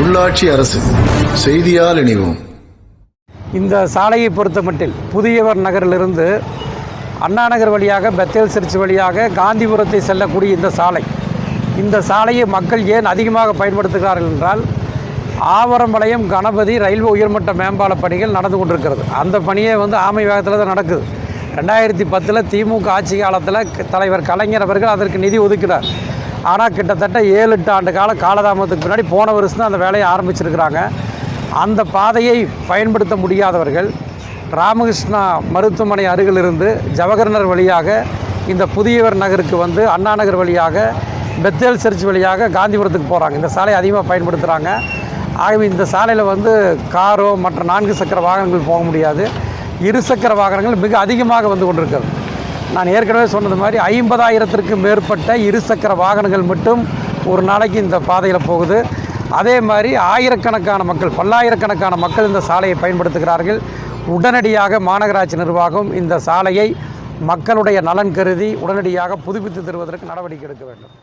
உள்ளாட்சி அரசு. செய்தியால் இணைவோம். இந்த சாலையை பொறுத்தமட்டில் புதியவர் நகரிலிருந்து அண்ணாநகர் வழியாக பெத்தேல் சர்ச் வழியாக காந்திபுரத்தை செல்லக்கூடிய இந்த சாலை. இந்த சாலையை மக்கள் ஏன் அதிகமாக பயன்படுத்துகிறார்கள் என்றால் ஆவரம்பாளையம் கணபதி ரயில்வே உயர்மட்ட மேம்பால பணிகள் நடந்து கொண்டிருக்கிறது. அந்த பணியே வந்து ஆமை வேகத்தில் தான் நடக்குது. ரெண்டாயிரத்தி பத்தில் திமுக ஆட்சி காலத்தில் க- தலைவர் கலைஞர் அவர்கள் அதற்கு நிதி ஒதுக்கினார். ஆனால் கிட்டத்தட்ட ஏழு எட்டு ஆண்டு கால காலதாமதத்துக்கு பின்னாடி போன வருஷம் தான் அந்த வேலையை ஆரம்பிச்சிருக்கிறாங்க. அந்த பாதையை பயன்படுத்த முடியாதவர்கள் ராமகிருஷ்ணா மருத்துவமனை அருகிலிருந்து ஜவஹர்னர் வழியாக இந்த புதியவர் நகருக்கு வந்து அண்ணா நகர் வழியாக பெத்தேல் சர்ச் வழியாக காந்திபுரத்துக்கு போகிறாங்க இந்த சாலையை அதிகமாக பயன்படுத்துகிறாங்க ஆகவே இந்த சாலையில் வந்து காரோ மற்ற நான்கு சக்கர வாகனங்கள் போக முடியாது. இருசக்கர வாகனங்கள் மிக அதிகமாக வந்து கொண்டிருக்கிறது. நான் ஏற்கனவே சொன்னது மாதிரி ஐம்பதாயிரத்திற்கும் மேற்பட்ட இருசக்கர வாகனங்கள் மட்டும் ஒரு நாளைக்கு இந்த பாதையில் போகுது. அதே மாதிரி ஆயிரக்கணக்கான மக்கள் பல்லாயிரக்கணக்கான மக்கள் இந்த சாலையை பயன்படுத்துகிறார்கள். உடனடியாக மாநகராட்சி நிர்வாகம் இந்த சாலையை மக்களுடைய நலன் கருதி உடனடியாக புதுப்பித்து தருவதற்கு நடவடிக்கை எடுக்க வேண்டும்.